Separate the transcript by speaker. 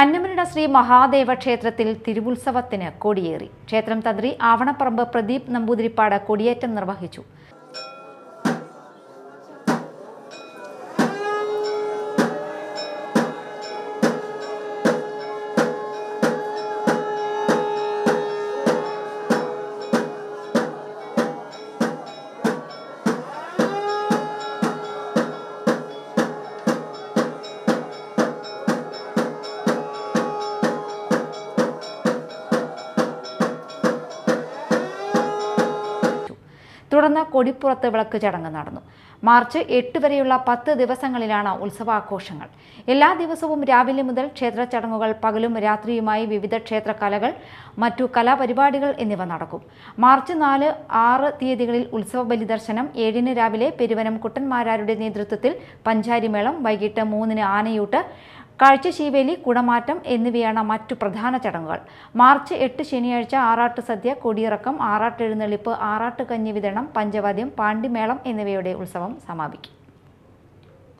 Speaker 1: അന്നമനട ശ്രീ മഹാദേവ ക്ഷേത്രത്തിൽ തിരുവുത്സവത്തിന് കൊടിയേറി. ക്ഷേത്രം തന്ത്രി ആവണപ്പറമ്പ് പ്രദീപ് നമ്പൂതിരിപ്പാട് കൊടിയേറ്റം നിർവഹിച്ചു. തുടർന്ന് കൊടിപ്പുറത്ത് വിളക്ക് ചടങ്ങ് നടന്നു. മാർച്ച് എട്ട് വരെയുള്ള പത്ത് ദിവസങ്ങളിലാണ് ഉത്സവാഘോഷങ്ങൾ. എല്ലാ ദിവസവും രാവിലെ മുതൽ ക്ഷേത്ര ചടങ്ങുകൾ പകലും രാത്രിയുമായി വിവിധ ക്ഷേത്ര കലകൾ മറ്റു കലാപരിപാടികൾ എന്നിവ നടക്കും. മാർച്ച് നാല് ആറ് തീയതികളിൽ ഉത്സവ ബലിദർശനം ഏഴിന് രാവിലെ പെരുവനം കുട്ടന്മാരാരുടെ നേതൃത്വത്തിൽ പഞ്ചാരിമേളം വൈകിട്ട് മൂന്നിന് ആനയൂട്ട് കാഴ്ചശീവേലി കുടമാറ്റം എന്നിവയാണ് മറ്റു പ്രധാന ചടങ്ങുകൾ. മാർച്ച് എട്ട് ശനിയാഴ്ച ആറാട്ട് സദ്യ കൊടിയിറക്കം ആറാട്ട് എഴുന്നള്ളിപ്പ് ആറാട്ട് കഞ്ഞി വിതരണം പഞ്ചവാദ്യം പാണ്ടിമേളം എന്നിവയുടെ ഉത്സവം സമാപിക്കും.